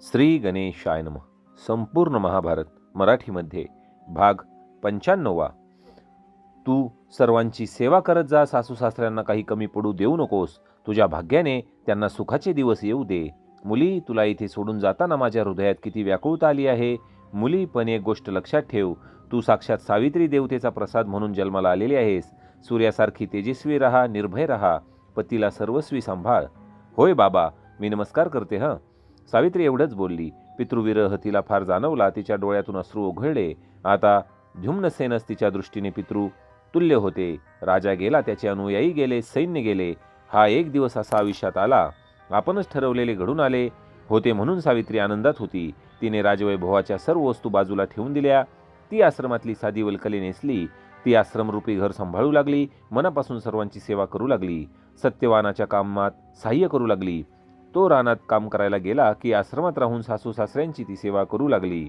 श्री गणेशाय नम. संपूर्ण महाभारत मराठीमध्ये भाग पंच्याण्णवा तू सर्वांची सेवा करत जा सासू सासऱ्यांना काही कमी पडू देऊ नकोस. तुझ्या भाग्याने त्यांना सुखाचे दिवस येऊ दे. मुली तुला इथे सोडून जाताना माझ्या हृदयात किती व्याकुळता आली आहे. मुली पण एक गोष्ट लक्षात ठेव. तू साक्षात सावित्री देवतेचा प्रसाद म्हणून जन्माला आलेली आहेस. सूर्यासारखी तेजस्वी रहा निर्भय रहा. पतीला सर्वस्वी सांभाळ. होय बाबा मी नमस्कार करते हं? सावित्री एवढंच बोलली. पितृविरह तिला फार जाणवला तिच्या डोळ्यातून अश्रू ओघळले. आता ध्युम्नसेनच तिच्या दृष्टीने पितृ तुल्य होते. राजा गेला त्याचे अनुयायी गेले सैन्य गेले. हा एक दिवस असा आयुष्यात आला. आपणच ठरवलेले घडून आले होते म्हणून सावित्री आनंदात होती. तिने राजवैभवाच्या सर्व वस्तू बाजूला ठेवून दिल्या. ती आश्रमातली साधी वल्कली नेसली. ती आश्रमरूपी घर सांभाळू लागली. मनापासून सर्वांची सेवा करू लागली. सत्यवानाच्या कामात सहाय्य करू लागली. तो रानात काम करायला गेला की आश्रमात राहून सासू सासऱ्यांची ती सेवा करू लागली.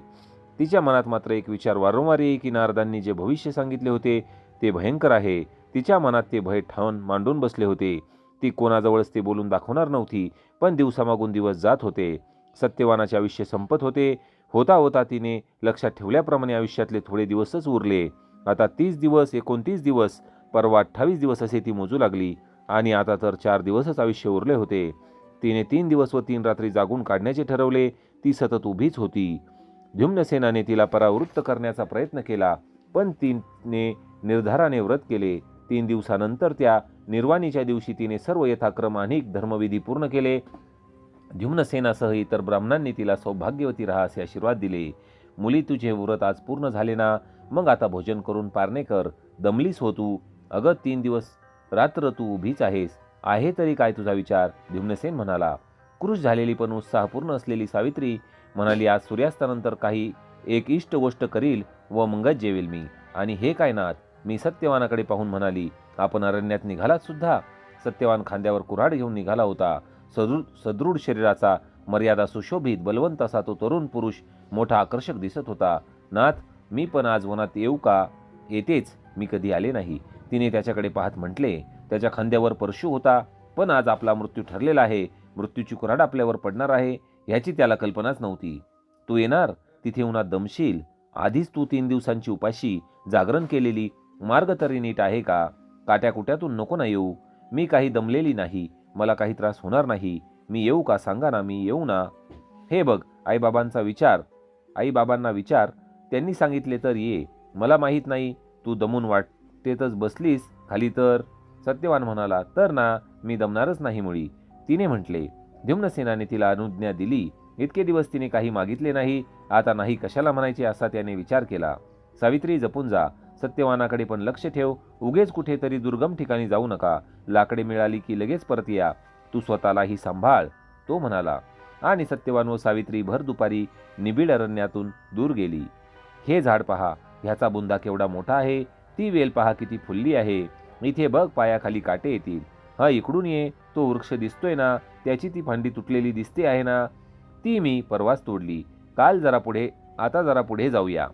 तिच्या मनात मात्र एक विचार वारंवार येई की नारदांनी जे भविष्य सांगितले होते ते भयंकर आहे. तिच्या मनात ते भय ठाऊन मांडून बसले होते. ती कोणाजवळच ते बोलून दाखवणार नव्हती पण दिवसामागून दिवस जात होते. सत्यवानाचे आयुष्य संपत होते. होता होता तिने लक्षात ठेवल्याप्रमाणे आयुष्यातले थोडे दिवसच उरले. आता तीस दिवस एकोणतीस दिवस परवा अठ्ठावीस दिवस असे ती मोजू लागली. आणि आता तर चार दिवसच आयुष्य उरले होते. तिने तीन दिवस व तीन रात्री जागून काढण्याचे ठरवले ती सतत उभीच होती. ध्युम्नसेनाने तिला परावृत्त करण्याचा प्रयत्न केला पण तिने निर्धाराने व्रत केले. तीन दिवसानंतर त्या निर्वाणीच्या दिवशी तिने सर्व यथाक्रम अनेक धर्मविधी पूर्ण केले. द्युम्नसेनासह इतर ब्राह्मणांनी तिला सौभाग्यवती राहा असे आशीर्वाद दिले. मुली तुझे व्रत आज पूर्ण झाले ना? मग आता भोजन करून पारणे कर. दमलीस हो तू. अगं तीन दिवस रात्र तू उभीच आहेस. आहे तरी काय तुझा विचार? ध्युम्नसेन म्हणाला. क्रुश झालेली पण उत्साहपूर्ण असलेली सावित्री म्हणाली आज सूर्यास्तानंतर काही एक इष्ट गोष्ट करील व मंगत जेवेल मी. आणि हे काय नाथ मी सत्यवानाकडे पाहून म्हणाली आपण अरण्यात निघालात सुद्धा? सत्यवान खांद्यावर कुऱ्हाड घेऊन निघाला होता. सदृ सदृढ शरीराचा मर्यादा सुशोभित बलवंत असा तो तरुण पुरुष मोठा आकर्षक दिसत होता. नाथ मी पण आज वनात येऊ का? येतेच. मी कधी आले नाही. तिने त्याच्याकडे पाहत म्हटले त्याच्या खांद्यावर परशू होता पण आज आपला मृत्यू ठरलेला आहे. मृत्यूची कुऱ्हाड आपल्यावर पडणार आहे ह्याची त्याला कल्पनाच नव्हती. तू येणार? तिथे उन्हात दमशील? आधीच तू तीन दिवसांची उपाशी जागरण केलेली मार्ग तरी नीट आहे का? काट्याकुट्यातून नको ना येऊ. मी काही दमलेली नाही मला काही त्रास होणार नाही. मी येऊ का? सांगा ना मी येऊ ना. हे बघ आईबाबांचा विचार. आईबाबांना विचार? त्यांनी सांगितले तर ये. मला माहीत नाही. तू दमून वाटतेतच बसलीस खाली तर सत्यवान म्हणाला तर ना मी दमणारच नाही मुळी. तिने म्हटले ध्युम्नसेनाने तिला अनुज्ञा दिली. इतके दिवस तिने काही मागितले नाही. आता नाही कशाला म्हणायचे असा त्याने विचार केला. सावित्री जपून जा. सत्यवानाकडे पण लक्ष ठेव. उगेच कुठेतरी दुर्गम ठिकाणी जाऊ नका. लाकडे मिळाली की लगेच परत या. तू स्वतःलाही सांभाळ. तो म्हणाला. आणि सत्यवान व सावित्री भर दुपारी निबिड अरण्यातून दूर गेली. हे झाड पहा. ह्याचा बुंदा केवढा मोठा आहे. ती वेल पहा किती फुलली आहे. इथे बघ पायाखाली काटे येतील. हा इकडून ये तो वृक्ष दिसतोय ना त्याची ती फांदी तुटलेली दिसते आहे ना. ती मी परवाच तोडली. काल जरा पुढे आता जरा पुढे जाऊया.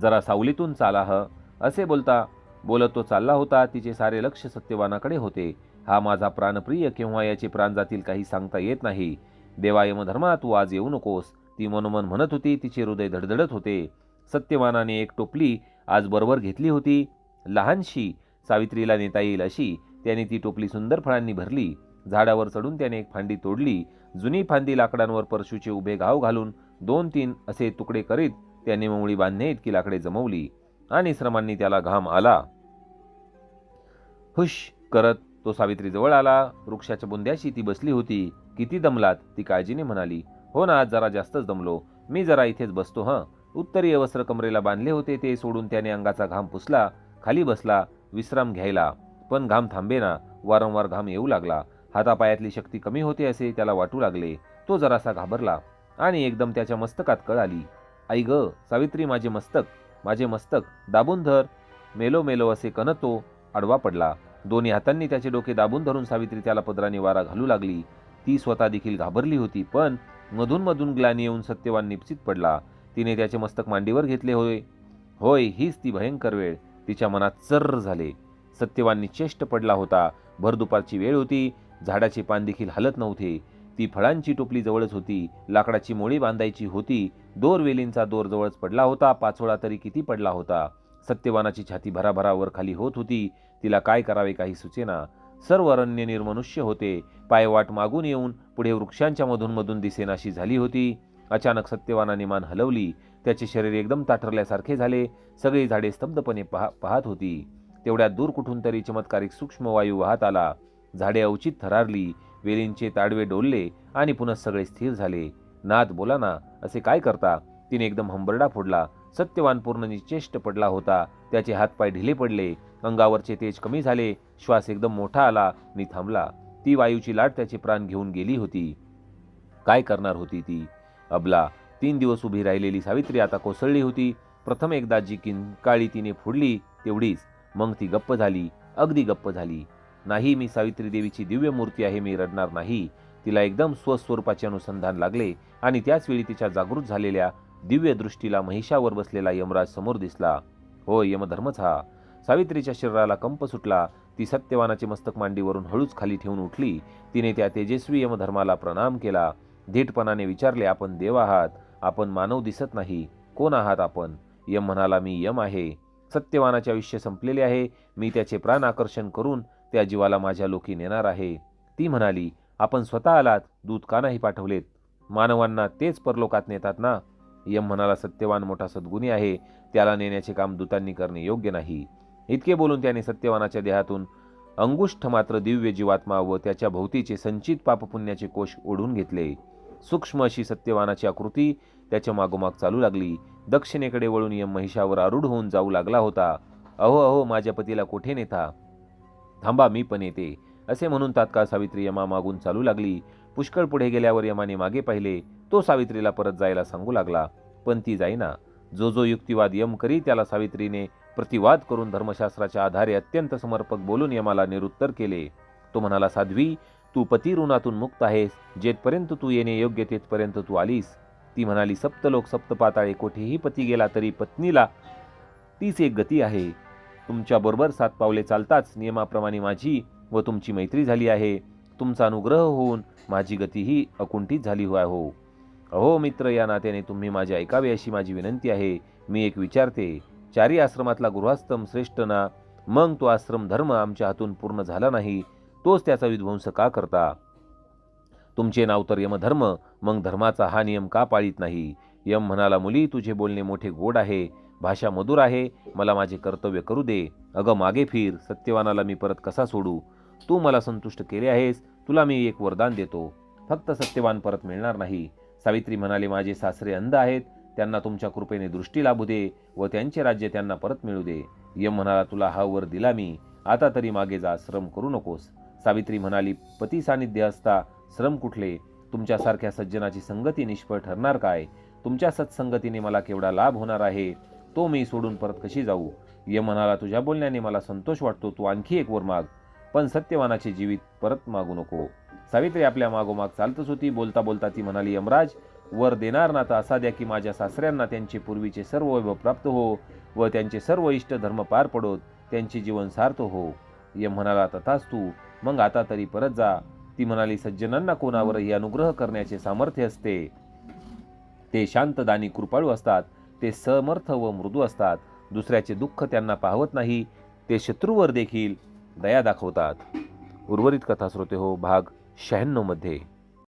जरा सावलीतून चाला ह. असे बोलता बोलत तो चालला होता तिचे सारे लक्ष सत्यवानाकडे होते. हा माझा प्राणप्रिय केव्हा याचे प्राण जातील काही सांगता येत नाही. देवा यमधर्मा तू आज येऊ नकोस. ती मनोमन म्हणत होती तिचे हृदय धडधडत होते. सत्यवानाने एक टोपली आज बरोबर घेतली होती. लहानशी सावित्रीला नेता येईल अशी त्याने ती टोपली सुंदर फळांनी भरली. झाडावर चढून त्याने एक फांदी तोडली. जुनी फांदी लाकडांवर परशूचे उभे घाव घालून दोन तीन असे तुकडे करीत त्याने मुंगळी बांधणे इतकी लाकडे जमवली आणि श्रमांनी त्याला घाम आला. हुश करत तो सावित्री जवळ आला. वृक्षाच्या बुंद्याशी ती बसली होती. किती दमलात ती काळजीने म्हणाली. हो ना आज जरा जास्तच दमलो. मी जरा इथेच बसतो हं. उत्तरीय वस्त्र कमरेला बांधले होते ते सोडून त्याने अंगाचा घाम पुसला. खाली बसला. विश्राम घ्यायला. पण घाम थांबेना वारंवार घाम येऊ लागला. हातापायातली शक्ती कमी होते असे त्याला वाटू लागले. तो जरासा घाबरला आणि एकदम त्याच्या मस्तकात कळ आली. आई ग सावित्री माझे मस्तक माझे मस्तक दाबून धर. मेलो मेलो असे कनतो तो आडवा पडला. दोन्ही हातांनी त्याचे डोके दाबून धरून सावित्री त्याला पदराने वारा घालू लागली. ती स्वतः देखील घाबरली होती पण मधून मधून ग्लानी येऊन सत्यवान निपचित पडला. तिने त्याचे मस्तक मांडीवर घेतले होय. होय हीच ती भयंकर वेळ. तिच्या मनात चर्र झाले. सत्यवाननी चेष्ट पडला होता. भर दुपारची वेळ होती. झाडाचे पान देखील हलत नव्हते. ती फळांची टोपली जवळच होती. लाकडाची मोळी बांधायची होती. दोर वेलींचा दोर जवळच पडला होता. पाचोळा तरी किती पडला होता? सत्यवानाची छाती भराभरावर खाली होत होती. तिला काय करावे काही सुचेना. सर्व अरण्य निर्मनुष्य होते. पायवाट मागून येऊन पुढे वृक्षांच्या मधून मधून दिसेनाशी झाली होती. अचानक सत्यवानाने मान हलवली. त्याचे शरीर एकदम ताठरल्यासारखे झाले. सगळी झाडे स्तब्धपणे पहा पाहत होती. तेवढ्यात दूर कुठून तरी चमत्कारिक सूक्ष्म वायू वाहत आला. झाडे अवचित थरारली. वेलींचे ताडवे डोलले आणि पुन्हा सगळे स्थिर झाले. नाथ बोला ना असे काय करता? तिने एकदम हंबरडा फोडला. सत्यवान पूर्ण निश्चेष्ट पडला होता. त्याचे हातपाय ढिले पडले. अंगावरचे तेज कमी झाले. श्वास एकदम मोठा आला नि थांबला. ती वायूची लाट त्याचे प्राण घेऊन गेली होती. काय करणार होती ती? अबला तीन दिवस उभी राहिलेली सावित्री आता कोसळली होती. प्रथम एकदा जी किंकाळी तिने फोडली तेवढीच. मग ती गप्प झाली अगदी गप्प झाली. नाही मी सावित्री देवीची दिव्य मूर्ती आहे मी रडणार नाही. तिला एकदम स्वस्वरूपाचे अनुसंधान लागले आणि त्याच वेळी तिच्या जागृत झालेल्या दिव्य दृष्टीला महिषावर बसलेला यमराज समोर दिसला. हो यमधर्मच हा. सावित्रीच्या शरीराला कंप सुटला. ती सत्यवानाचे मस्तक मांडीवरून हळूच खाली ठेवून उठली. तिने त्या तेजस्वी यमधर्माला प्रणाम केला. धीटपणाने विचारले आपण देव आहात? आपण मानव दिसत नाही. कोण आहात आपण? यम म्हणाला मी यम आहे. सत्यवानाचे आयुष्य संपलेले आहे. मी त्याचे प्राण आकर्षण करून त्या जीवाला माझ्या लोकी नेणार आहे. ती म्हणाली आपण स्वतः आलात. दूध का नाही पाठवलेत? मानवांना तेच परलोकात नेतात ना? यम म्हणाला सत्यवान मोठा सद्गुणी आहे. त्याला नेण्याचे काम दूतांनी करणे योग्य नाही. इतके बोलून त्याने सत्यवानाच्या देहातून अंगुष्ठ मात्र दिव्य जीवात्मा व त्याच्या भोवतीचे संचित पापपुण्याचे कोश ओढून घेतले. सूक्ष्म अशी सत्यवानाची आकृती त्याच्या मागोमाग चालू लागली. दक्षिणेकडे वळून यम महिषावर आरूढ होऊन जाऊ लागला होता. अहो अहो माझ्या पतीला कोठे नेता? थांबा मी पण येते. असे म्हणून तात्काळ सावित्री यमा मागून चालू लागली. पुष्कळ पुढे गेल्यावर यमाने मागे पाहिले. तो सावित्रीला परत जायला सांगू लागला. पण ती जाईना. जो जो युक्तिवाद यम करी त्याला सावित्रीने प्रतिवाद करून धर्मशास्त्राच्या आधारे अत्यंत समर्पक बोलून यमाला निरुत्तर केले. तो म्हणाला साध्वी तू पती ऋणातून मुक्त आहेस जेथपर्यंत तू येणे योग्य तेथपर्यंत तू आलीस. ती म्हणाली सप्तलोक सप्तपाताळे कोठेही पती गेला तरी पत्नीला तीच एक गती आहे. तुमच्याबरोबर सात पावले चालताच नियमाप्रमाणे माझी व तुमची मैत्री झाली आहे. तुमचा अनुग्रह होऊन माझी गतीही अकुंठित झाली हो हो. अहो मित्र या नात्याने तुम्ही माझे ऐकावे अशी माझी विनंती आहे. मी एक विचारते चारी आश्रमातला गृहस्थम श्रेष्ठ ना? मग तो आश्रम धर्म आमच्या हातून पूर्ण झाला नाही. तोच त्याचा विध्वंस का करता? तुमचे नाव तर यमधर्म मग धर्माचा हा नियम का पाळीत नाही? यम म्हणाला मुली तुझे बोलणे मोठे गोड आहे भाषा मधुर आहे मला माझे कर्तव्य करू दे. अगं मागे फिर सत्यवानाला मी परत कसा सोडू? तू मला संतुष्ट केले आहेस तुला मी एक वरदान देतो. फक्त सत्यवान परत मिळणार नाही. सावित्री म्हणाले माझे सासरे अंध आहेत त्यांना तुमच्या कृपेने दृष्टी लाभू दे व त्यांचे राज्य त्यांना परत मिळू दे. यम म्हणाला तुला हा वर दिला मी. आता तरी मागे जा श्रम करू नकोस. सावित्री म्हणाली पती सानिध्य असता श्रम कुठले? तुमच्यासारख्या सज्जनाची संगती निष्फळ ठरणार काय? तुमच्या सत्संगतीने मला केवढा लाभ होणार आहे? तो मी सोडून परत कशी जाऊ? ये म्हणाला तुझ्या बोलण्याने मला संतोष वाटतो तू आणखी एक वर माग. पण सत्यवानाचे जीवित परत मागू नको. सावित्री आपल्या मागोमाग चालतच होती. बोलता बोलता ती म्हणाली यमराज वर देणार ना तर असा द्या की माझ्या सासऱ्यांना त्यांचे पूर्वीचे सर्व वैभव प्राप्त हो व त्यांचे सर्व इष्ट धर्म पार पडोत त्यांचे जीवन सार्थ हो. यम म्हणाला तथाच तू मग आता तरी परत जा. ती म्हणाली सज्जनांना कोणावरही अनुग्रह करण्याचे सामर्थ्य असते. ते शांतदानी कृपाळू असतात. ते समर्थ व मृदू असतात. दुसऱ्याचे दुःख त्यांना पाहवत नाही. ते शत्रूवर देखील दया दाखवतात. उर्वरित कथा श्रोते हो भाग शहाण्णवमध्ये.